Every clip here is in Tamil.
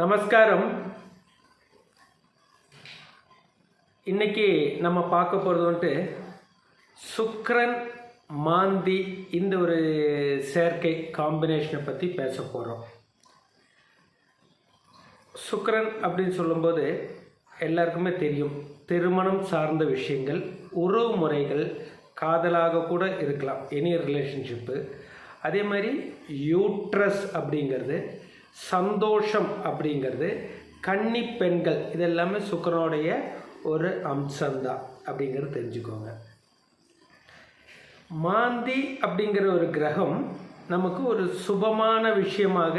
நமஸ்காரம். இன்னைக்கு நம்ம பார்க்க போகிறது வந்துட்டு சுக்ரன் மாந்தி இந்த ஒரு செயற்கை காம்பினேஷனை பற்றி பேச போகிறோம் சுக்ரன் அப்படின்னு சொல்லும்போது எல்லாருக்குமே தெரியும். திருமணம் சார்ந்த விஷயங்கள் உறவு முறைகள் காதலாக கூட இருக்கலாம். எனி ரிலேஷன்ஷிப்பு அதே மாதிரி யூட்ரஸ் அப்படிங்கிறது சந்தோஷம் அப்படிங்கிறது கன்னி பெண்கள். இதெல்லாமே சுக்கரனுடைய ஒரு அம்சம்தான் அப்படிங்கிறது தெரிஞ்சுக்கோங்க. மாந்தி அப்படிங்கிற ஒரு கிரகம் நமக்கு ஒரு சுபமான விஷயமாக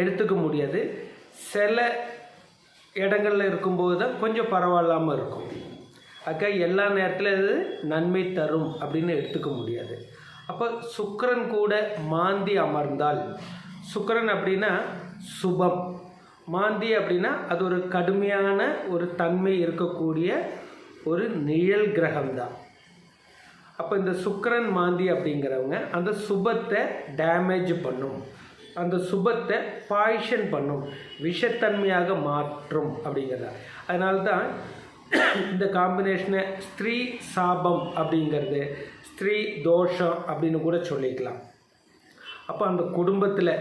எடுத்துக்க முடியாது. சில இடங்களில் இருக்கும்போது தான் கொஞ்சம் பரவாயில்லாமல் இருக்கும். அக்கா எல்லா நேரத்தில் இது நன்மை தரும் அப்படின்னு எடுத்துக்க முடியாது. அப்போ சுக்கரன் கூட மாந்தி அமர்ந்தால் சுக்கரன் அப்படின்னா சுபம். மாந்தி அப்படின்னா அது ஒரு கடுமையான ஒரு தன்மை இருக்கக்கூடிய ஒரு நிழல் கிரகம்தான். அப்போ இந்த சுக்கரன் மாந்தி அப்படிங்கிறவங்க அந்த சுபத்தை டேமேஜ் பண்ணும். அந்த சுபத்தை பாய்ஷன் பண்ணும். விஷத்தன்மையாக மாற்றும் அப்படிங்கிறதா. அதனால தான் இந்த காம்பினேஷனை ஸ்திரீ சாபம் அப்படிங்கிறது ஸ்திரீ தோஷம் அப்படின்னு கூட சொல்லிக்கலாம். அப்போ அந்த குடும்பத்தில்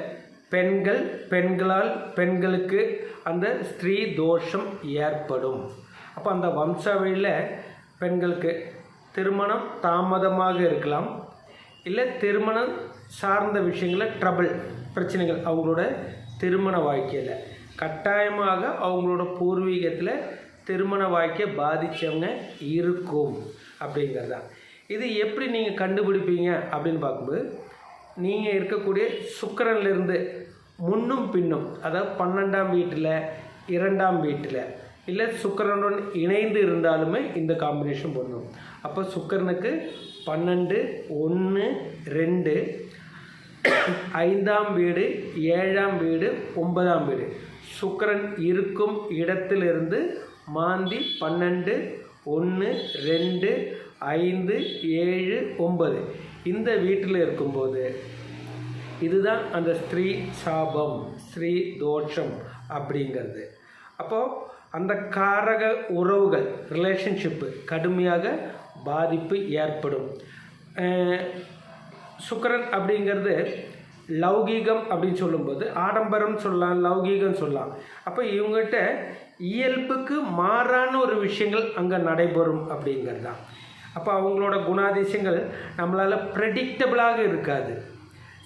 பெண்கள் பெண்களால் பெண்களுக்கு அந்த ஸ்திரீ தோஷம் ஏற்படும். அப்போ அந்த வம்சாவழியில் பெண்களுக்கு திருமணம் தாமதமாக இருக்கலாம். இல்லை திருமணம் சார்ந்த விஷயங்களில் ட்ரபிள் பிரச்சனைகள் அவங்களோட திருமண வாழ்க்கையில். கட்டாயமாக அவங்களோட பூர்வீகத்தில் திருமண வாழ்க்கையை பாதித்தவங்க இருக்கும் அப்படிங்கிறது தான் இது எப்படி நீங்கள் கண்டுபிடிப்பீங்க அப்படின்னு பார்க்கும்போது நீங்கள் இருக்கக்கூடிய சுக்கரன்லேருந்து முன்னும் பின்னும் அதாவது பன்னெண்டாம் வீட்டில் இரண்டாம் வீட்டில் இல்லை சுக்கரனுடன் இணைந்து இருந்தாலுமே இந்த காம்பினேஷன் பண்ணும் அப்போ சுக்கரனுக்கு பன்னெண்டு ஒன்று ரெண்டு ஐந்தாம் வீடு ஏழாம் வீடு ஒன்பதாம் வீடு. சுக்கரன் இருக்கும் இடத்திலிருந்து மாந்தி பன்னெண்டு ஒன்று ரெண்டு ஐந்து ஏழு ஒன்பது. இந்த வீட்டில் இருக்கும்போது இதுதான் அந்த ஸ்திரீ சாபம் ஸ்ரீ தோஷம் அப்படிங்கிறது. அப்போது அந்த காரக உறவுகள் ரிலேஷன்ஷிப்பு கடுமையாக பாதிப்பு ஏற்படும். சுக்கரன் அப்படிங்கிறது லௌகீகம் அப்படின்னு சொல்லும்போது ஆடம்பரம் சொல்லலாம் லௌகீகம் சொல்லலாம். அப்போ இவங்ககிட்ட இயல்புக்கு மாறான ஒரு விஷயங்கள் அங்கே நடைபெறும் அப்படிங்கிறது. தான் அப்போ அவங்களோட குணாதிசயங்கள் நம்மளால் ப்ரெடிக்டபிளாக இருக்காது.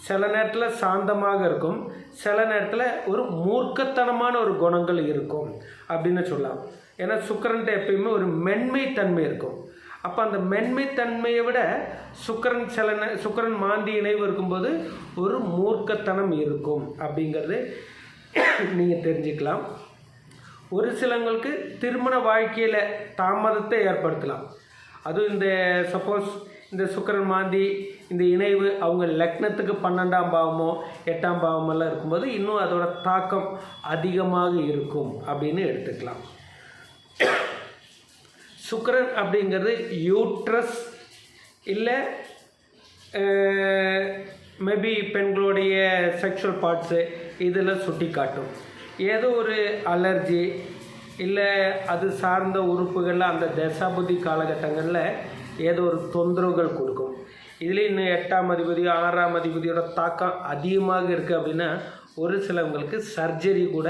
சில நேரத்தில் சாந்தமாக இருக்கும். சில நேரத்தில் ஒரு மூர்க்கத்தனமான ஒரு குணங்கள் இருக்கும் அப்படின்னு சொல்லலாம். ஏன்னா சுக்கரன்ட்ட எப்பயுமே ஒரு மென்மை தன்மை இருக்கும். அப்போ அந்த மென்மை தன்மையை விட சுக்கரன் சில சுக்கரன் மாந்தி இணைவு இருக்கும்போது ஒரு மூர்க்கத்தனம் இருக்கும் அப்படிங்கிறது நீங்கள் தெரிஞ்சுக்கலாம். ஒரு சிலங்களுக்கு திருமண வாழ்க்கையில் தாமதத்தை ஏற்படுத்தலாம். அதுவும் இந்த சப்போஸ் இந்த சுக்கரன் மாந்தி இந்த இணைவு அவங்க லக்னத்துக்கு பன்னெண்டாம் பாவமோ எட்டாம் பாவமெல்லாம் இருக்கும்போது இன்னும் அதோட தாக்கம் அதிகமாக இருக்கும் அப்படின்னு எடுத்துக்கலாம். சுக்கரன் அப்படிங்கிறது யூட்ரஸ் இல்லை மேபி பெண்களுடைய செக்ஷுவல் பார்ட்ஸு இதில் சுட்டி காட்டும் ஏதோ ஒரு அலர்ஜி இல்லை அது சார்ந்த உறுப்புகளில் அந்த தசாபதி காலகட்டங்களில் ஏதோ ஒரு தொந்தரவுகள் கொடுக்கும். இதுலேயும் இன்னும் எட்டாம் அதிபதி ஆறாம் அதிபதியோட தாக்கம் அதிகமாக இருக்குது அப்படின்னா ஒரு சிலவங்களுக்கு சர்ஜரி கூட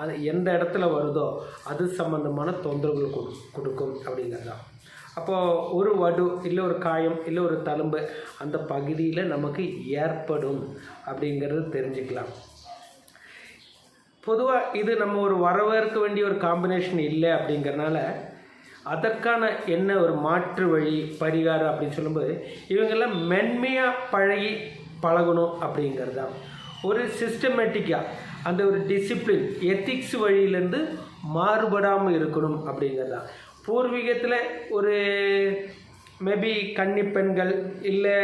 அது எந்த இடத்துல வருதோ அது சம்மந்தமான தொந்தரவுகள் கொடு கொடுக்கும் அப்படிங்கிறது தான். அப்போது ஒரு வடு இல்லை ஒரு காயம் இல்லை ஒரு தழும்பு அந்த பகுதியில் நமக்கு ஏற்படும் அப்படிங்கிறது தெரிஞ்சுக்கலாம். பொதுவாக இது நம்ம ஒரு வரவேற்க வேண்டிய ஒரு காம்பினேஷன் இல்லை அப்படிங்கிறனால அதற்கான என்ன ஒரு மாற்று வழி பரிகாரம் அப்படின்னு சொல்லும்போது இவங்கெல்லாம் மென்மையாக பழகி பழகணும் அப்படிங்கிறது தான் ஒரு சிஸ்டமேட்டிக்காக அந்த ஒரு டிசிப்ளின் எத்திக்ஸ் வழியிலேருந்து மாறுபடாமல் இருக்கணும் அப்படிங்கிறது தான் பூர்வீகத்தில் ஒரு மேபி கன்னி பெண்கள் இல்லை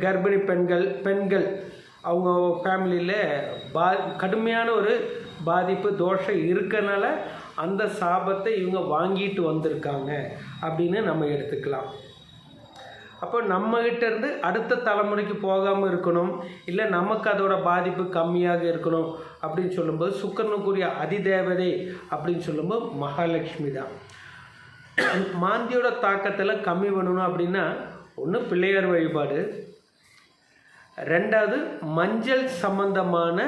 கர்ப்பிணி பெண்கள் பெண்கள் அவங்க ஃபேமிலியில் பா கடுமையான ஒரு பாதிப்பு தோஷம் இருக்கனால அந்த சாபத்தை இவங்க வாங்கிட்டு வந்திருக்காங்க அப்படின்னு நம்ம எடுத்துக்கலாம். அப்போ நம்மகிட்ட இருந்து அடுத்த தலைமுறைக்கு போகாமல் இருக்கணும் இல்லை நமக்கு அதோட பாதிப்பு கம்மியாக இருக்கணும் அப்படின்னு சொல்லும்போது சுக்கரனுக்குரிய அதிதேவதை அப்படின்னு சொல்லும்போது மகாலட்சுமி தான். மாந்தியோட தாக்கத்தில் கம்மி பண்ணணும் அப்படின்னா ஒன்று பிள்ளையார் வழிபாடு ரெண்டாவது மஞ்சள் சம்பந்தமான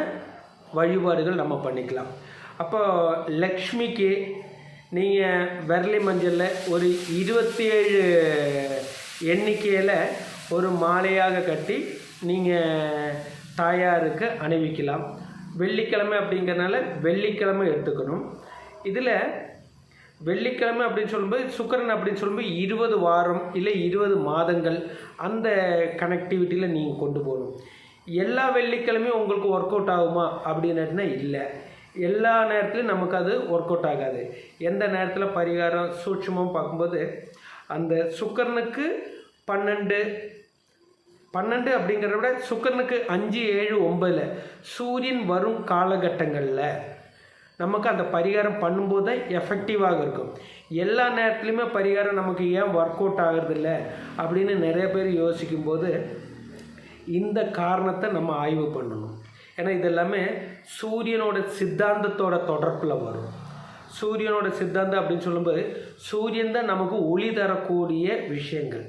வழிபாடுகள் நம்ம பண்ணிக்கலாம். அப்போ லக்ஷ்மிக்கு நீங்கள் விரலி மஞ்சளில் ஒரு இருபத்தி ஏழு எண்ணிக்கையில் ஒரு மாலையாக கட்டி நீங்கள் தாயாருக்கு அணிவிக்கலாம். வெள்ளிக்கிழமை அப்படிங்கிறனால வெள்ளிக்கிழமை எடுத்துக்கணும். இதில் வெள்ளிக்கிழமை அப்படின்னு சொல்லும்போது சுக்கரன் அப்படின்னு சொல்லும்போது இருபது வாரம் இல்லை இருபது மாதங்கள் அந்த கனெக்டிவிட்டியில் நீங்கள் கொண்டு போகணும். எல்லா வெள்ளிக்கிழமையும் உங்களுக்கு ஒர்க் அவுட் ஆகுமா அப்படின்னா இல்லை. எல்லா நேரத்துலையும் நமக்கு அது ஒர்க் அவுட் ஆகாது. எந்த நேரத்தில் பரிகாரம் சூட்சமும் பார்க்கும்போது அந்த சுக்கரனுக்கு பன்னெண்டு பன்னெண்டு அப்படிங்கிறத விட சுக்கரனுக்கு அஞ்சு ஏழு ஒம்பதில் சூரியன் வரும் காலகட்டங்களில் நமக்கு அந்த பரிகாரம் பண்ணும்போது தான் எஃபெக்டிவாக இருக்கும். எல்லா நேரத்துலையுமே பரிகாரம் நமக்கு ஏன் ஒர்க் அவுட் ஆகிறதில்ல அப்படின்னு நிறைய பேர் யோசிக்கும்போது இந்த காரணத்தை நம்ம ஆய்வு பண்ணணும். ஏன்னா இதெல்லாமே சூரியனோட சித்தாந்தத்தோட தொடர்பில் வரும். சூரியனோட சித்தாந்தம் அப்படின்னு சொல்லும்போது சூரியன் தான் நமக்கு ஒளி தரக்கூடிய விஷயங்கள்.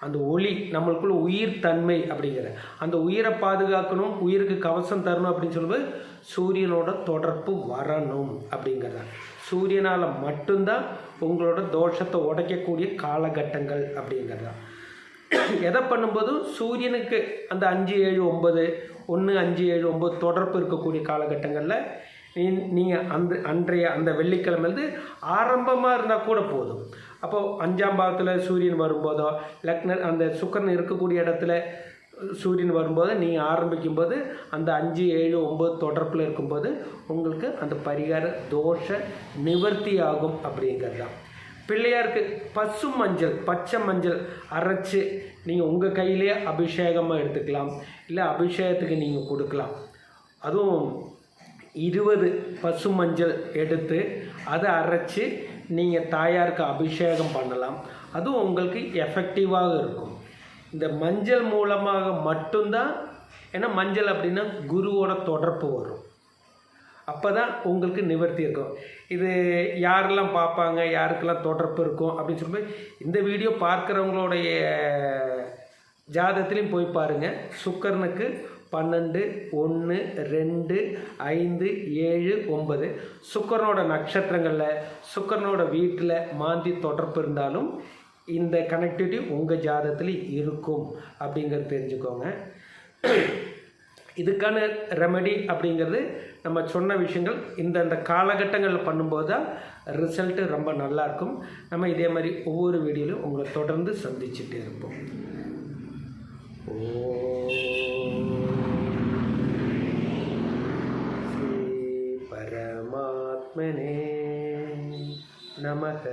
அந்த ஒளி நம்மளுக்குள்ள உயிர் தன்மை அப்படிங்கிற அந்த உயிரை பாதுகாக்கணும் உயிருக்கு கவசம் தரணும் அப்படின்னு சொல்லும்போது சூரியனோட தொடர்பு வரணும் அப்படிங்கிறத. சூரியனால் மட்டும்தான் உங்களோட தோஷத்தை உடைக்கக்கூடிய காலகட்டங்கள் அப்படிங்கிறதான் எதை பண்ணும்போதும் சூரியனுக்கு அந்த அஞ்சு ஏழு ஒம்பது ஒன்று அஞ்சு ஏழு ஒம்பது தொடர்பு இருக்கக்கூடிய காலகட்டங்களில் நீ நீங்கள் அந்த அன்றைய அந்த வெள்ளிக்கிழமைந்து ஆரம்பமாக இருந்தால் கூட போதும். அப்போது அஞ்சாம் பாவத்தில் சூரியன் வரும்போதோ லக்ன அந்த சுக்கரன் இருக்கக்கூடிய இடத்துல சூரியன் வரும்போது நீங்கள் ஆரம்பிக்கும்போது அந்த அஞ்சு ஏழு ஒம்பது தொடர்பில் இருக்கும்போது உங்களுக்கு அந்த பரிகார தோஷ நிவர்த்தி ஆகும் அப்படிங்கிறது தான் பிள்ளையாருக்கு பசு மஞ்சள் பச்சை மஞ்சள் அரைச்சி நீங்கள் உங்கள் கையிலே அபிஷேகமாக எடுத்துக்கலாம். இல்லை அபிஷேகத்துக்கு நீங்கள் கொடுக்கலாம். அதுவும் இருபது பசு மஞ்சள் எடுத்து அதை அரைச்சி நீங்கள் தாயாருக்கு அபிஷேகம் பண்ணலாம். அதுவும் உங்களுக்கு எஃபெக்டிவாக இருக்கும். இந்த மஞ்சள் மூலமாக மட்டும்தான் ஏன்னா மஞ்சள் அப்படின்னா குருவோட தொடர்பு வரும். அப்போ தான் உங்களுக்கு நிவர்த்தி இருக்கும். இது யாரெல்லாம் பார்ப்பாங்க யாருக்கெல்லாம் தொடர்பு இருக்கும் அப்படின்னு சொல்லும்போது இந்த வீடியோ பார்க்குறவங்களுடைய ஜாதகத்துலேயும் போய் பாருங்கள் சுக்கரனுக்கு பன்னெண்டு ஒன்று ரெண்டு ஐந்து ஏழு ஒன்பது. சுக்கரனோட நட்சத்திரங்களில் சுக்கரனோட வீட்டில் மாந்தி தொடர்பு இருந்தாலும் இந்த கனெக்டிவிட்டி உங்கள் ஜாதகத்தில் இருக்கும் அப்படிங்கிறது தெரிஞ்சுக்கோங்க. இதுக்கான ரெமெடி அப்படிங்கிறது நம்ம சொன்ன விஷயங்கள் இந்த இந்த காலகட்டங்களில் பண்ணும்போது தான் ரிசல்ட்டு ரொம்ப நல்லாயிருக்கும். நம்ம இதே மாதிரி ஒவ்வொரு வீடியோலையும் உங்களை தொடர்ந்து சந்திச்சுட்டே இருப்போம். ஓ பரமாத்மனே நமக.